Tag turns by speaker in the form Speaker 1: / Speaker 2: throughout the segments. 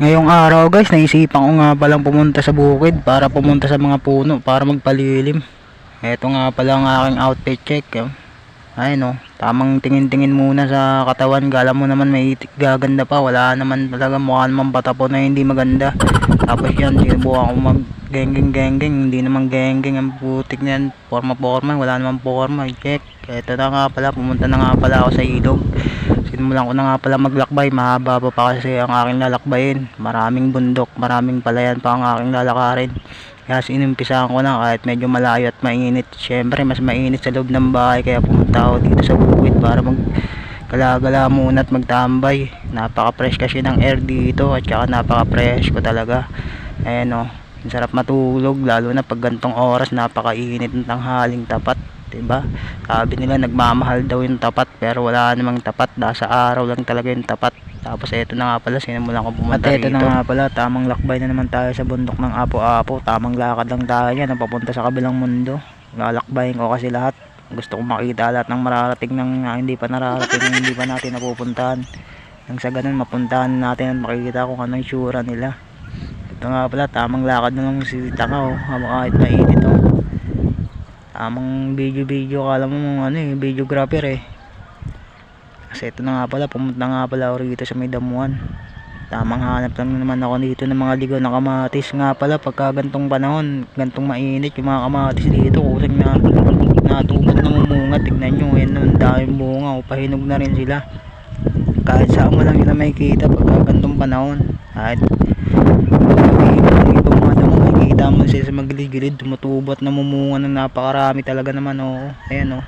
Speaker 1: Ngayong araw guys, naisipan ko nga palang pumunta sa bukid para pumunta sa mga puno para magpalilim. Ito nga pala ang aking outfit check. oh. Ay no, tamang tingin-tingin muna sa katawan. Gala mo naman may gaganda pa. Wala naman talaga mukha naman bata po na hindi maganda. Tapos yan, sinubukan ko mag gengging gengging hindi naman gengging ang putik na yan forma forma wala naman forma check eto na nga pala pumunta na nga pala ako sa ilog Sinimulan ko na nga pala maglakbay, mahaba pa pa kasi ang aking lalakbayin. Maraming bundok, maraming palayan pa ang aking lalakarin. Kaya sinumpisahan ko na kahit medyo malayo at mainit. Siyempre mas mainit sa loob ng bahay kaya pumunta ako dito sa bukid para mag gala-gala muna at magtambay. Napaka-fresh kasi ng air dito at saka napaka-fresh ko talaga. Ayan o, ang sarap matulog lalo na pag gantong oras napakainit ng tanghaling tapat. 'Di ba? Sabi nila nagmamahal daw yung tapat pero wala namang tapat, nasa araw lang talaga yung tapat. Tapos eto na nga pala sinimulan ko pumunta
Speaker 2: At eto
Speaker 1: rito.
Speaker 2: na
Speaker 1: nga pala, tamang lakbay na naman tayo sa bundok ng Apo-Apo. Tamang lakad lang tayo yan, papunta sa kabilang mundo. Lalakbayin ko kasi lahat. Gusto ko makita lahat ng mararating ng ah, hindi pa nararating, ng hindi pa natin napupuntahan. Nang sa ganun mapuntahan natin at makikita kung anong sura nila. Ito nga pala, tamang lakad na lang si Taka oh, habang kahit mainit oh. Tamang video-video, kala mo ano eh, videographer eh. Kasi ito na nga pala, pumunta nga pala ako rito sa may damuhan. Tamang hanap lang naman ako dito ng mga ligaw na kamatis nga pala pagka gantong panahon, gantong mainit yung mga kamatis dito, kusang na natubod na mumunga, tignan nyo, yan ang daming bunga, o pahinog na rin sila. Kahit saan mo lang nila makikita pagka gantong panahon, kahit yung ibang mga damo, mo sila sa magilid-gilid, tumutubot na mumunga ng napakarami talaga naman, oh. Ayan, oh.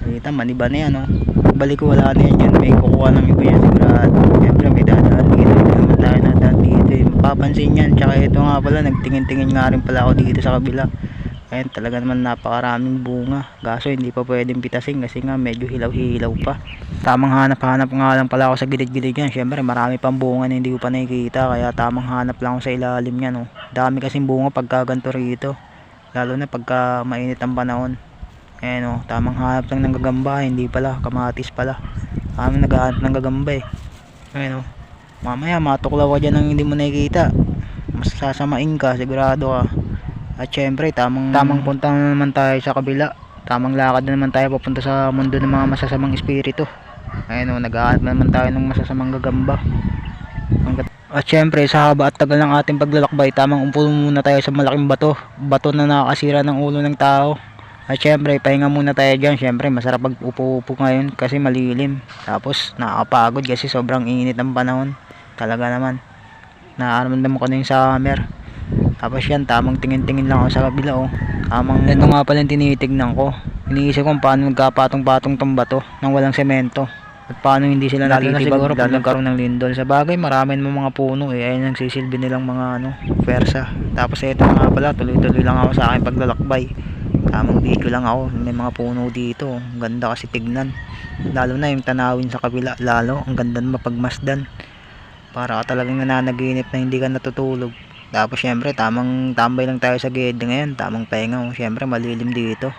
Speaker 1: Nakita, maniba na yan, oh. Pagbalik ko, wala na yan dyan. May kukuha ng iba yan sigurado. Siyempre, may dadaan dito. Hindi naman tayo nadaan dito, eh. Mapapansin yan. Tsaka ito nga pala, nagtingin-tingin nga rin pala ako dito sa kabila. Ayan, talaga naman napakaraming bunga. Gaso, hindi pa pwedeng pitasin kasi nga medyo hilaw-hilaw pa. Tamang hanap-hanap nga lang pala ako sa gilid-gilid yan. Siyempre, marami pang bunga na hindi ko pa nakikita. Kaya tamang hanap lang ako sa ilalim yan. Oh. Dami kasing bunga pagka ganito rito. Lalo na pagka mainit ang panahon. Ayan oh, tamang hanap lang ng gagamba. Hindi pala, kamatis pala. Kami naghahanap ng gagamba eh. Ayan oh. Mamaya matuklaw ka dyan ng hindi mo nakikita. Mas sasamain ka, sigurado ka. At syempre, tamang, tamang punta na naman tayo sa kabila. Tamang lakad na naman tayo papunta sa mundo ng mga masasamang espiritu. Ayun o, nag-aat na naman tayo ng masasamang gagamba. Ang At syempre, sa haba at tagal ng ating paglalakbay, tamang umpo muna tayo sa malaking bato. Bato na nakakasira ng ulo ng tao. At syempre, pahinga muna tayo dyan. Syempre, masarap pag upo-upo ngayon kasi malilim. Tapos, nakakapagod kasi sobrang init ng panahon. Talaga naman. Nakaramdam ko na yung summer. Tapos yan, tamang tingin-tingin lang ako sa kabila oh. Tamang, ito nga pala tinitignan ko. Iniisip ko paano nagkapatong-patong tong bato nang walang semento. At paano hindi sila
Speaker 2: Lalo na siguro pag
Speaker 1: nagkaroon ng lindol. Sa bagay, marami namang mga puno eh. Ayun ang sisilbi nilang mga ano, persa. Tapos ito nga pala, tuloy-tuloy lang ako sa aking paglalakbay. Tamang video lang ako. May mga puno dito. Ang ganda kasi tignan. Lalo na yung tanawin sa kabila. Lalo, ang ganda na mapagmasdan. Para ka talagang nananaginip na hindi ka natutulog. Tapos syempre, tamang tambay lang tayo sa gilid ngayon. Tamang pahinga. Syempre, malilim dito.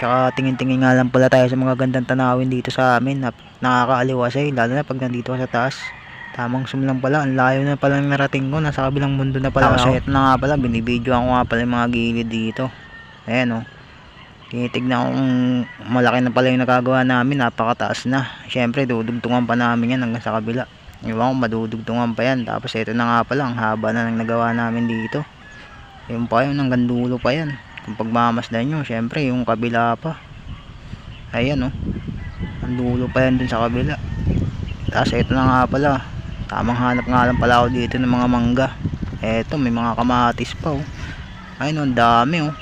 Speaker 1: Tsaka tingin-tingin nga lang pala tayo sa mga gandang tanawin dito sa amin. Nap nakakaaliwasay, lalo na pag nandito ka sa taas. Tamang zoom lang pala. Ang layo na pala ng narating ko. Nasa kabilang mundo na pala ako. ito na nga pala. Binibidyo ako nga pala yung mga gilid dito. Ayan o. Oh. Tinitignan ko kung malaki na pala yung nagagawa namin. Napakataas na. Siyempre, dudugtungan pa namin yan hanggang sa kabila. Iwan ko, madudugtungan pa yan. Tapos ito na nga pala. Ang haba na ng nagawa namin dito. Yung pa yun, hanggang dulo pa yan. Kung pagmamasdan nyo, syempre, yung kabila pa. Ayan o. Oh. Ang dulo pa yan dun sa kabila. Tapos ito na nga pala. Tamang hanap nga lang pala ako dito ng mga mangga. Eto, may mga kamatis pa oh. Ayun oh, ang dami oh.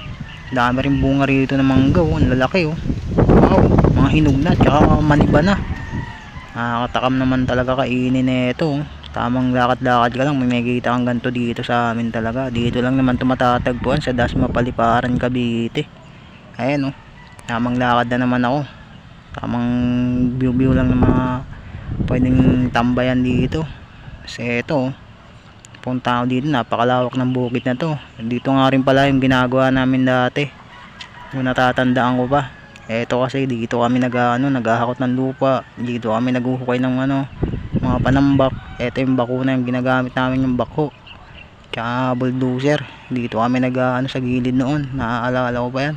Speaker 1: Dami rin bunga rito ng mangga oh. Ang lalaki oh. Wow, mga hinog na, tsaka maniba na. Nakakatakam naman talaga kainin na ito oh. Tamang lakad-lakad ka lang, may makikita kang ganito dito sa amin talaga. Dito lang naman tumatatagpuan sa Dasma Paliparan, Cavite. Ayan oh. Tamang lakad na naman ako. Tamang view-view lang ng mga pwedeng tambayan dito. Kasi ito oh. Punta ako dito, napakalawak ng bukid na to. Dito nga rin pala yung ginagawa namin dati. Kung natatandaan ko pa. Eto kasi dito kami nag ano, naghahakot ng lupa. Dito kami naghuhukay ng ano, mga panambak ito yung bakuna yung ginagamit namin yung bako. Tsaka bulldozer. Dito kami nag ano sa gilid noon. Naaalala ko pa yan.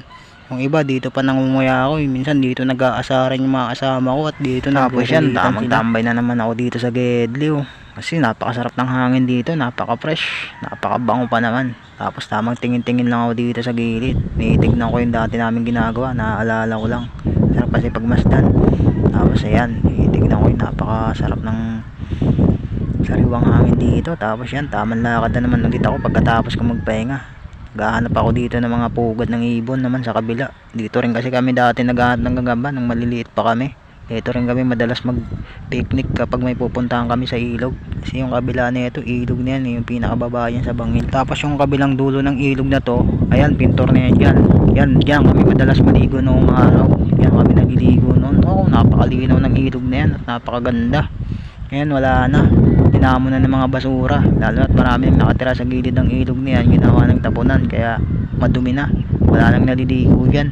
Speaker 1: Yung iba dito pa nangumuya ako. Minsan dito nag-aasaran yung mga kasama ko at dito tapos yan. tamang tambay na naman ako dito sa Gedli oh. kasi napakasarap ng hangin dito. Napaka fresh napakabango pa naman. Tapos tamang tingin-tingin lang ako dito sa gilid. Tinitignan ko yung dati namin ginagawa. Naaalala ko lang. Sarap kasi pagmasdan. Tapos ayan tinitignan ko yung napakasarap ng sariwang hangin dito. Tapos yan tamang lakad na naman. Ulit ako pagkatapos ko magpahinga. Gahanap ako dito ng mga pugad ng ibon naman sa kabila. Dito rin kasi kami dati naghahanap ng gagamba nang maliliit pa kami. Dito rin kami madalas mag picnic kapag may pupuntahan kami sa ilog. Kasi yung kabila nito ilog na yan eh, yung pinakababa yan sa bangin. Tapos yung kabilang dulo ng ilog na to ayan pintor na yan dyan. Yan dyan kami madalas maligo noong araw. Yan kami naliligo noon oh, napakalinaw ng ilog na yan at napakaganda. Ngayon wala na. Dinamo na ng mga basura. Lalo at marami nang nakatira sa gilid ng ilog na yan ginawa ng tapunan kaya madumi na. Wala nang naliligo dyan.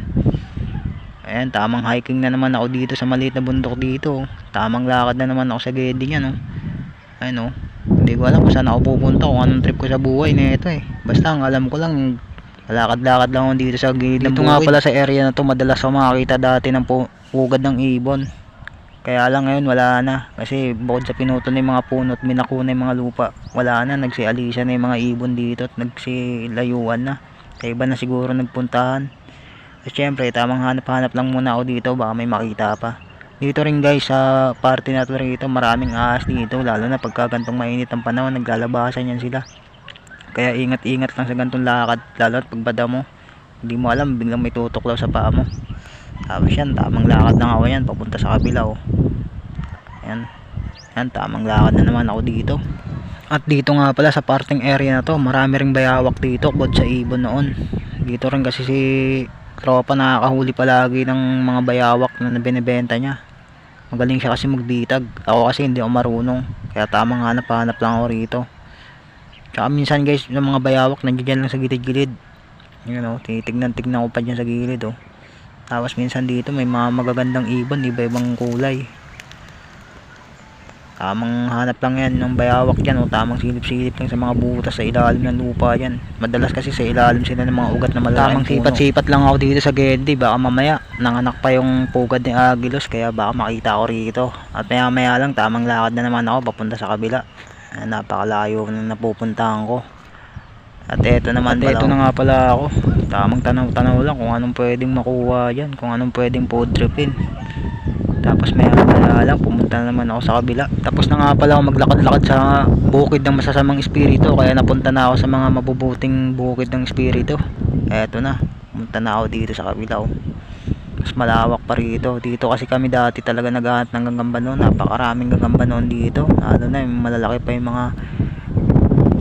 Speaker 1: Ayan tamang hiking na naman ako dito sa maliit na bundok dito tamang lakad na naman ako sa gedi niya no ayun oh. Hindi ko alam kung saan ako pupunta kung anong trip ko sa buhay na ito eh. Basta ang alam ko lang lakad-lakad lang ako dito sa gilid ng
Speaker 2: Dito nga
Speaker 1: pala sa area na to madalas ako makakita dati ng pu- pugad ng ibon. Kaya lang ngayon wala na. Kasi bukod sa pinutol na yung mga puno at minakuna yung mga lupa wala na. Nagsialisa na yung mga ibon dito at nagsilayuan na. Kaya iba na siguro nagpuntahan. At syempre tamang hanap-hanap lang muna ako dito. Baka may makita pa. Dito rin guys sa party na to maraming ahas dito. Lalo na pagka gantong mainit ang panahon naglalabasan yan sila. Kaya ingat-ingat lang sa gantong lakad. Lalo at pagbada mo. Hindi mo alam biglang may tutuklaw sa paa mo tapos yan tamang lakad na ako yan papunta sa kabila oh. yan yan tamang lakad na naman ako dito. At dito nga pala sa parting area na to marami ring bayawak dito bukod sa ibon noon. Dito rin kasi si tropa nakakahuli palagi ng mga bayawak na binibenta niya. Magaling siya kasi magbitag ako kasi hindi ako marunong kaya tamang hanap-hanap lang ako rito. Tsaka minsan guys yung mga bayawak nandiyan lang sa gilid-gilid. Yun o tinitignan-tignan ko pa dyan sa gilid oh tapos minsan dito may mga magagandang ibon, iba-ibang kulay. Tamang hanap lang yan ng bayawak dyan o tamang silip-silip lang sa mga butas sa ilalim ng lupa yan. Madalas kasi sa ilalim sila ng mga ugat na malalaking Tamang sipat-sipat lang ako dito sa Gedi. Baka mamaya nanganak pa yung pugad ni Agilos kaya baka makita ako rito. At maya maya lang tamang lakad na naman ako papunta sa kabila. Napakalayo na napupuntahan ko. At eto naman At eto na nga pala ako. Tamang tanaw-tanaw lang kung anong pwedeng makuha dyan. Kung anong pwedeng food tripin. Tapos maya maya lang pumunta na naman ako sa kabila. Tapos na nga pala ako maglakad-lakad sa bukid ng masasamang espiritu. Kaya napunta na ako sa mga mabubuting bukid ng espiritu. Eto na. Pumunta na ako dito sa kabila. Oh. Mas malawak pa rito. Dito kasi kami dati talaga naghahanap ng gagamba noon. Napakaraming gagamba noon dito. Lalo na yung malalaki pa yung mga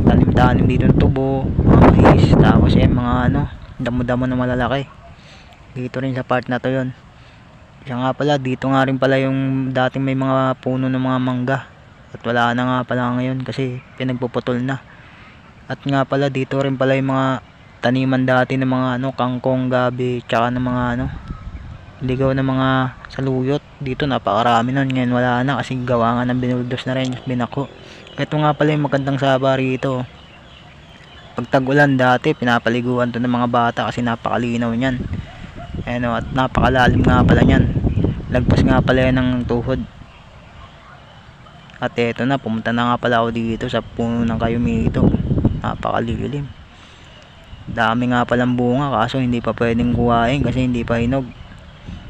Speaker 1: tanim-tanim dito ng tubo, mga mais, tapos yung mga ano, damo-damo na malalaki. Dito rin sa part na to yon. Siya nga pala, dito nga rin pala yung dating may mga puno ng mga mangga. At wala na nga pala ngayon kasi pinagpuputol na. At nga pala dito rin pala yung mga taniman dati ng mga ano, kangkong, gabi, tsaka ng mga ano, ligaw ng mga saluyot. Dito napakarami nun. Ngayon wala na kasi gawa nga ng binuldos na rin, binako. Ito nga pala yung magandang saba rito. Pag tag-ulan dati, pinapaliguan to ng mga bata kasi napakalinaw niyan. Ano, at napakalalim nga pala niyan. Lagpas nga pala yan ng tuhod. At eto na, pumunta na nga pala ako dito sa puno ng kayumito. Napakalilim. Dami nga palang bunga kaso hindi pa pwedeng kuhain kasi hindi pa hinog.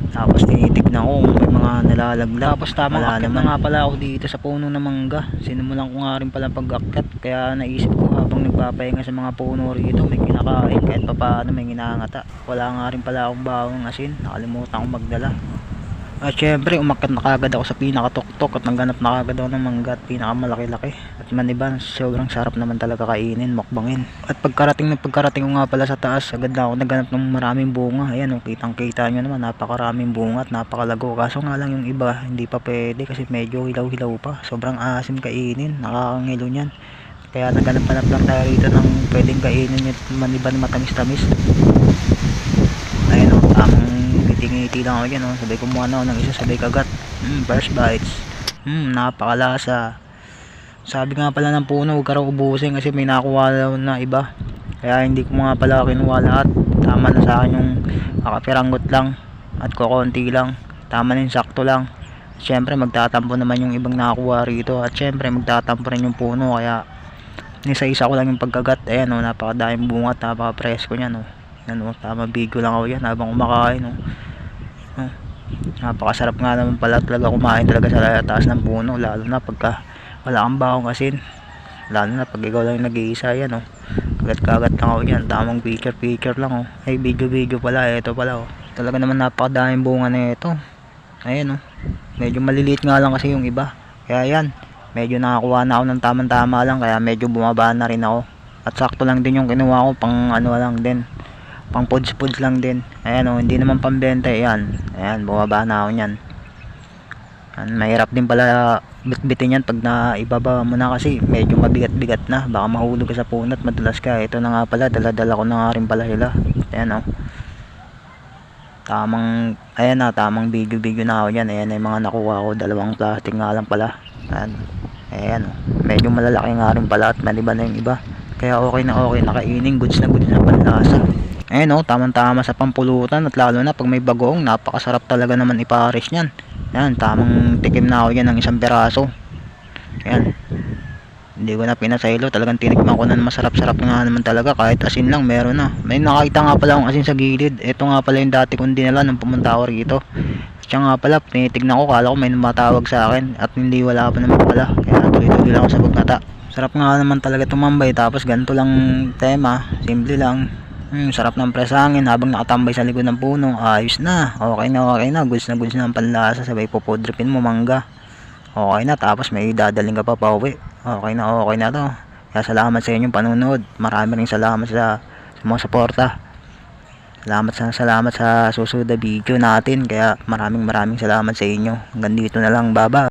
Speaker 1: Tapos tinitignan ko kung may mga nalalaglag. Tapos
Speaker 2: Wala
Speaker 1: akyat na nga pala ako dito sa puno ng mangga. Sinimulan ko nga rin pala pag-akyat. Kaya naisip ko habang nagpapahinga sa mga puno rito, may kinakain kahit pa paano may ginangata. Wala nga rin pala akong bawang asin. Nakalimutan kong magdala. At syempre, umakyat na kagad ako sa pinakatuktok at nagganap na kagad ako ng mangga at pinakamalaki-laki. At maniban, sobrang sarap naman talaga kainin, mukbangin. At pagkarating na pagkarating ko nga pala sa taas, agad na ako nagganap ng maraming bunga. Ayan, oh, kitang kita nyo naman, napakaraming bunga at napakalago. Kaso nga lang yung iba, hindi pa pwede kasi medyo hilaw-hilaw pa. Sobrang asim kainin, nakakangilo niyan. Kaya naghanap-hanap lang tayo rito ng pwedeng kainin yung maniban matamis-tamis. Ayun ngiti-ngiti lang ako dyan o. Sabay kumuha na ako ng isa, sabay kagat. Mm, first bites. Hmm, napakalasa. Sabi nga pala ng puno, huwag ka raw ubusin kasi may nakuha na iba. Kaya hindi ko nga pala kinuha lahat. Tama na sa akin yung kakapiranggot lang at kukonti lang. Tama na yung sakto lang. Siyempre magtatampo naman yung ibang nakakuha rito at siyempre magtatampo rin yung puno kaya nisa-isa ko lang yung pagkagat. Ayan o, napakadaming bunga at napaka-presko niyan o. Yan o, tama bigo lang ako yan habang kumakain o. Oh, napakasarap nga naman pala talaga kumain talaga sa taas ng puno lalo na pagka wala kang bakong asin. Lalo na pag ikaw lang nag-iisa yan oh. Kagat kagat lang ako yan tamang picture picture lang oh. Ay video video pala ito pala oh. Talaga naman napakadaming bunga na ito ayan oh. Medyo maliliit nga lang kasi yung iba. Kaya yan medyo nakakuha na ako ng tamang tama lang kaya medyo bumaba na rin ako. At sakto lang din yung kinuha ko pang ano lang din pang pods pods lang din. Ayan oh hindi naman pambenta ayan. Ayan bumaba na ako nyan Yan, mahirap din pala bitbitin yan pag naibaba mo na kasi medyo mabigat-bigat na. Baka mahulog sa punot madulas ka. Ito na nga pala dala-dala ko na nga rin pala sila. Ayan oh. Tamang ayan na tamang video-video na ako yan ayan yung mga nakuha ko. Dalawang plastic nga lang pala. Ayan ayan oh. Medyo malalaki nga rin pala at maliban na yung iba. Kaya okay na okay. Nakainin goods na goods na panlasa ayan oh tamang tama sa pampulutan at lalo na pag may bagoong napakasarap talaga naman ipares nyan ayan tamang tikim na ako yan ng isang peraso ayan hindi ko na pinasaylo talagang tinikman ko na masarap-sarap nga naman talaga kahit asin lang meron na. May nakita nga pala akong asin sa gilid. Ito nga pala yung dati kong dinala nung pumunta ako rito. Siya nga pala tinitignan ko kala ko may matawag sa akin at hindi wala pa naman pala. Kaya tuloy-tuloy lang ako sa pagkata sarap nga naman talaga tumambay tapos ganito lang tema simple lang Hmm, sarap ng presangin habang nakatambay sa likod ng puno. Ayos na. Okay na, okay na. Goods na goods na ang panlasa. Sabay popodripin mo mangga. Okay na. Tapos may dadaling ka pa pa uwi. Okay na, okay na to. Kaya salamat sa inyong panunood. Marami rin salamat sa, sa mga suporta. Salamat sa salamat sa susunod na video natin. Kaya maraming maraming salamat sa inyo. Hanggang dito na lang. Bye-bye.